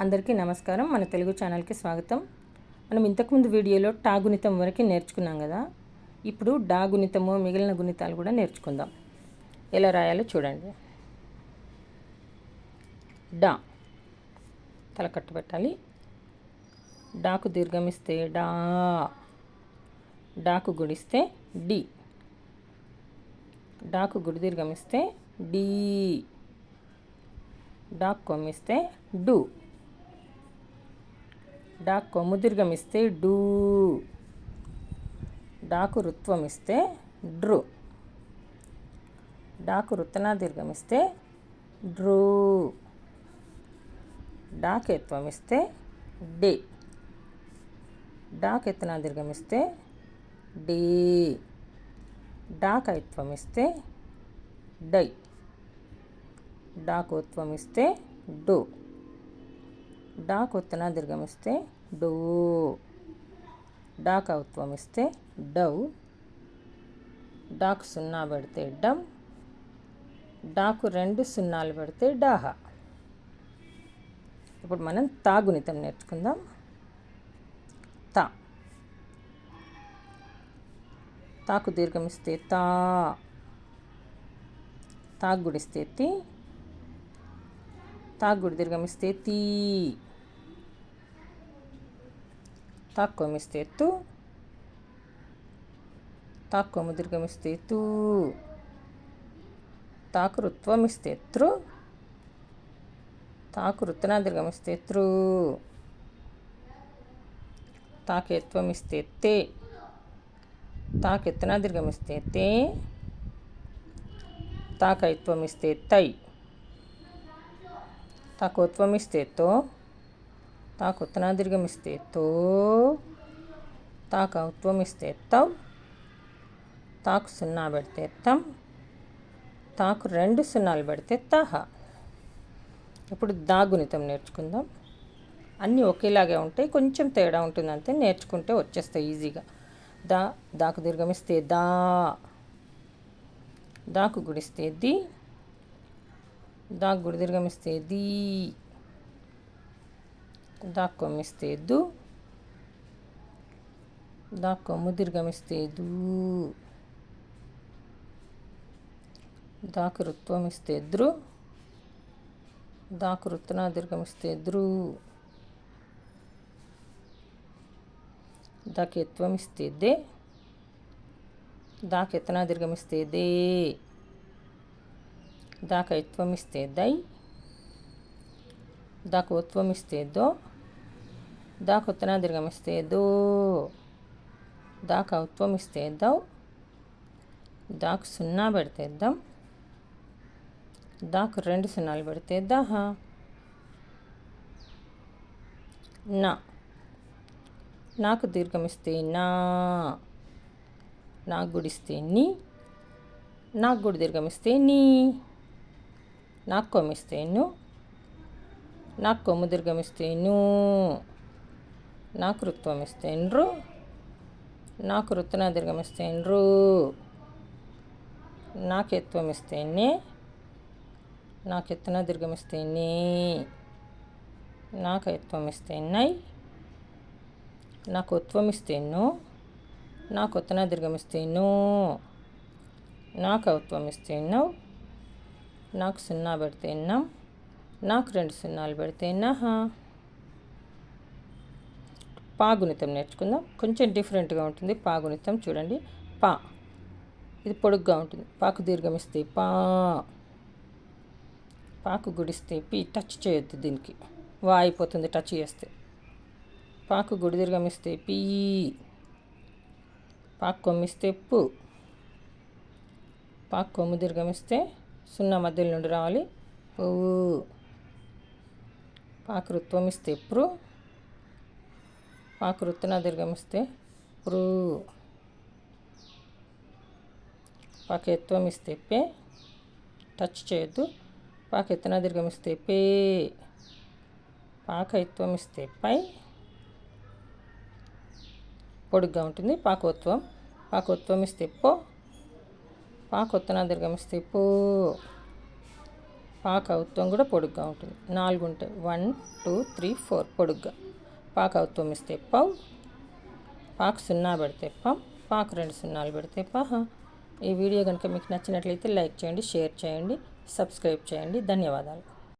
అందరికీ నమస్కారం. మన తెలుగు ఛానల్కి స్వాగతం. మనం ఇంతకుముందు వీడియోలో టా గుణితం వరకు నేర్చుకున్నాం కదా. ఇప్పుడు డా గుణితము మిగిలిన గుణితాలు కూడా నేర్చుకుందాం. ఎలా రాయాలో చూడండి. డా. తలకట్టు పెట్టాలి. డాకు దీర్ఘమిస్తే డా. డాకు గుడిస్తే డి. డాకు గుడి దీర్ఘమిస్తే డీ. డాక్ కొమ్మిస్తే డు. డాక్ కొమ్ము దీర్ఘమిస్తే డూ. డాకు రుత్వం ఇస్తే డ్రు. డాకు రుత్తనా దీర్ఘమిస్తే డ్రూ. డాక్ ఇస్తే డే. డాక్ ఎత్తనా దీర్ఘమిస్తే డే. డాక్ ఇస్తే డై. డాకోత్వం ఇస్తే డో. డాకొత్తన దీర్ఘమిస్తే డో. డాకౌత్వం ఇస్తే డవ్ డాకు సున్నా పెడితే డమ్. డాకు రెండు సున్నాలు పెడితే డాహ. ఇప్పుడు మనం తాగునితం నేర్చుకుందాం. తా. తాకు దీర్ఘమిస్తే తా. తాగుడిస్తే గుడిస్తే తి. తాకు గుడి దీర్ఘమిస్తే తీ తాకు కొమ్మిస్తే తు తాకు కొమ్ము దీర్ఘమిస్తే తూ తాకు రుత్వం ఇస్తే త్రు తాకు రుత్తనా దీర్ఘమిస్తే త్రు తాకు ఎత్వం ఇస్తే తే తాకు ఎత్తనా దీర్ఘమిస్తే తే తాకైత్వం ఇస్తే తై తాకోత్వం ఇస్తే తో తాకొత్తనా దీర్ఘమిస్తే తో తాకౌత్వం ఇస్తే తౌ తాకు సున్నా పెడితే తం తాకు రెండు సున్నాలు పెడితే తహ ఇప్పుడు దాగునితం నేర్చుకుందాం. అన్నీ ఒకేలాగే ఉంటాయి. కొంచెం తేడా ఉంటుంది అంతే నేర్చుకుంటే వచ్చేస్తాయి ఈజీగా. దా దాకు దీర్ఘమిస్తే దా. దాకు గుడిస్తే ది. దాకు గుడి దీర్ఘమిస్తే ది దాకు కొమ్మిస్తే దు దాకు కొమ్ము దీర్ఘమిస్తే దూ దాకు రుత్వం ఇస్తే ద్రు దాకు రుత్తన దీర్ఘమిస్తే ద్రు దాకా ఎత్వం దై దాకు ఉత్వం దో దాకు ఉత్తన దో దాక ఉత్వమిస్తే దౌ దాకు సున్నా పెడితే దం దాకు రెండు సున్నాలు పెడితే దహ నా నాకు దీర్ఘమిస్తే నా నాకు గుడిస్తే నీ నాకు గుడి దీర్ఘమిస్తే నీ నాకు కొమ్మిస్తే ను నాకు కొమ్ము దీర్ఘమిస్తే ను నాకు రుత్వం ఇస్తే నృ నాకు రుత్తన దీర్ఘమిస్తే నృ నాకు ఎత్వం ఇస్తే నే నాకు ఎత్తన దీర్ఘమిస్తే నే నాకు ఎత్వం ఇస్తే నై నాకు సున్నా పెడితే నం నాకు రెండు సున్నాలు పెడితే నహా పాగుణితం నేర్చుకుందాం. కొంచెం డిఫరెంట్గా ఉంటుంది. పాగుణితం చూడండి. పా. ఇది పొడుగ్గా ఉంటుంది. పాకు దీర్ఘమిస్తే పా. పాకు గుడిస్తే పి. టచ్ చేయొద్దు దీనికి. వా అయిపోతుంది టచ్ చేస్తే. పాకు గుడి దీర్ఘమిస్తే పీ. పాకు కొమ్మిస్తే పు. పాకు కొమ్ము దీర్ఘమిస్తే సున్నా మధ్యలో నుండి రావాలి. పువ్వు పాకృత్వం ఇస్తే ప్రు పాకు దీర్ఘమిస్తే ప్రు పాకు ఇస్తే పే. టచ్ చేయొద్దు. పాకు దీర్ఘమిస్తే పే. పాకైత్వం ఇస్తే పై. పొడుగ్గా ఉంటుంది. పాకోత్వం. పాకోత్వం ఇస్తే పో. పాకొత్తన దీర్ఘమిస్తే పో. పాక అవుత్వం కూడా పొడుగ్గా ఉంటుంది. నాలుగు ఉంటాయి వన్ టూ త్రీ ఫోర్ పొడుగ్గా. పాక అవుత్వం ఇస్తే పౌ. పాకు సున్నా పెడితే పం. పాకు రెండు సున్నాలు పెడితే పహ ఈ వీడియో కనుక మీకు నచ్చినట్లయితే లైక్ చేయండి షేర్ చేయండి సబ్స్క్రైబ్ చేయండి. ధన్యవాదాలు.